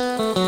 ส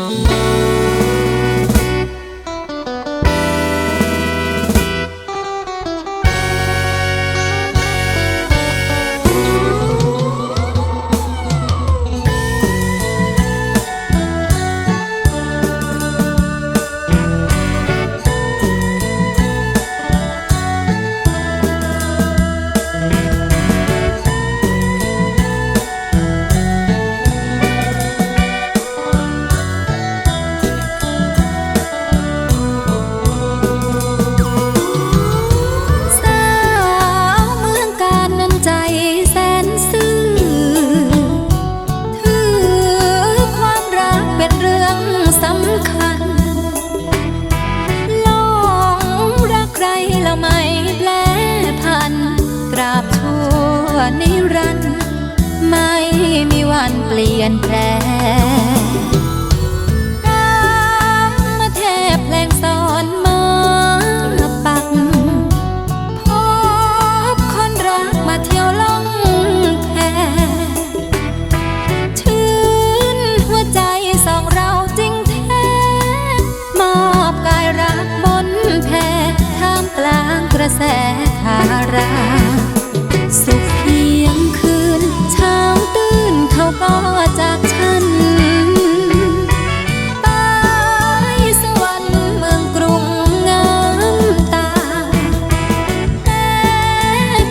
ใครแล้วไม่แปลพัน ตราบชั่วนิรันดร์ไม่มีวันเปลี่ยนแปลง ระแสคารา สุขเพียงคืนเช้าตื่นเขาก็จากฉันไปสวรรค์เมืองกรุงงามตา แต่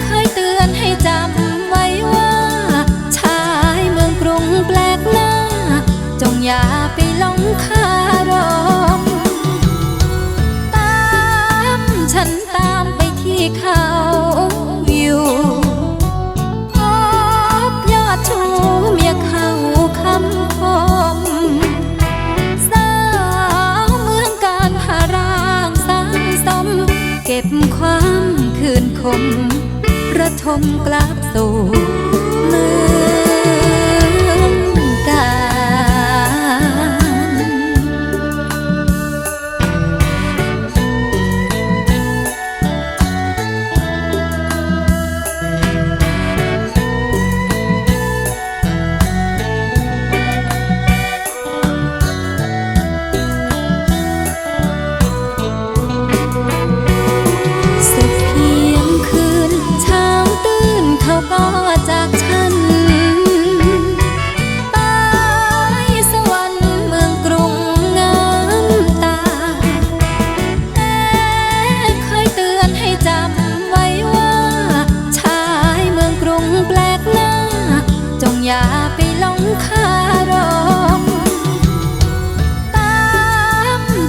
เคยเตือนให้จำไว้ว่า ชายเมืองกรุงแปลกหน้า จงอย่าไปหลงคา คืนคมระทมกลับสู่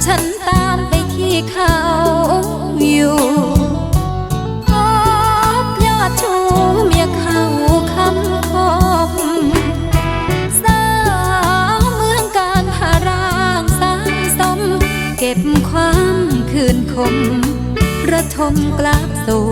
ฉันตามไปที่เขาอยู่พบยอดชูเมียเขาคำคมสาวเมืองการหารางสางสม เก็บความคืนคม ระทมกลับสู่